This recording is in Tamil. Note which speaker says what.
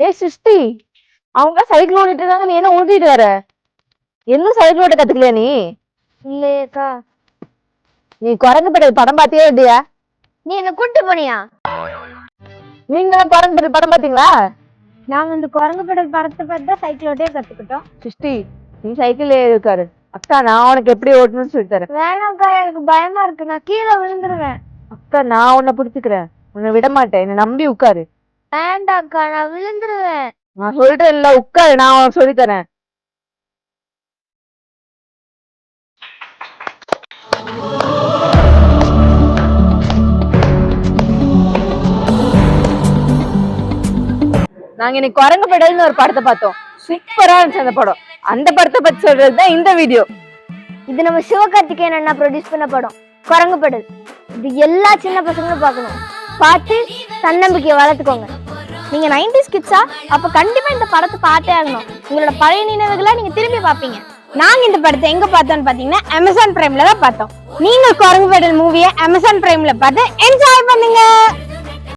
Speaker 1: ஏய் சிஸ்டி அவங்க சைக்கிள் ஓட்டிட்டு இருக்காங்க நீ என்ன ஓட்டிட்டு வர? என்ன சைக்கிள் ஓட்ட கத்துக்கலையா நீ?
Speaker 2: இல்லையேக்கா
Speaker 1: நீ குரங்கு படம் படம் பாத்தியா இல்லையா?
Speaker 2: நீ என்ன கூட்டு போனியா?
Speaker 1: நீங்களும் குரங்கு படம் படம் பாத்தீங்களா
Speaker 2: நாங்க இந்த குரங்கு படம் படத்தை பார்த்து தான் சைக்கிள் ஓட்டே கத்துக்கிட்டோம்.
Speaker 1: சிஸ்டி நீ சைக்கிள் இருக்காரு அக்கா நான் உனக்கு எப்படி ஓட்டணும்னு சொல்லி தரேன்
Speaker 2: வேணாம்க்கா எனக்கு பயமா இருக்கு. நான் கீழே விழுந்துருவேன்.
Speaker 1: அக்கா நான் உன்னை பிடிச்சிக்கிறேன். உன்னை விட மாட்டேன். என்னை நம்பி உட்காரு.
Speaker 2: வேண்டாம்க்கா நான் விழுந்துருவேன்.
Speaker 1: நான் இல்ல உட்காரு நான் சொல்லி தரேன் நாங்க இன்னைக்கு குரங்கு படல்னு ஒரு படத்தை பார்த்தோம். சூப்பரா இருந்துச்சு அந்த படம். அந்த படத்தை பத்தி சொல்றதுதான் இந்த வீடியோ.
Speaker 2: இது நம்ம சிவகார்த்திகேயன் அண்ணா ப்ரொடியூஸ் பண்ண படம். குரங்கு படல் இது எல்லா சின்ன பசங்களும் பார்க்கணும். பார்த்து தன்னம்பிக்கையை வளர்த்துக்கோங்க. நீங்க நைன்டிஸ் கிட்ஸா அப்ப கண்டிப்பா இந்த படத்தை பார்த்தே ஆகணும். உங்களோட பழைய நினைவுகளை நீங்க திரும்பி பார்ப்பீங்க. நாங்க இந்த படத்தை எங்க பார்த்தோம்னு பாத்தீங்கன்னா அமேசான் பிரைம்ல தான் பார்த்தோம். நீங்க குரங்கு படல் மூவியை அமேசான் பிரைம்ல பார்த்து என்ஜாய் பண்ணுங்க.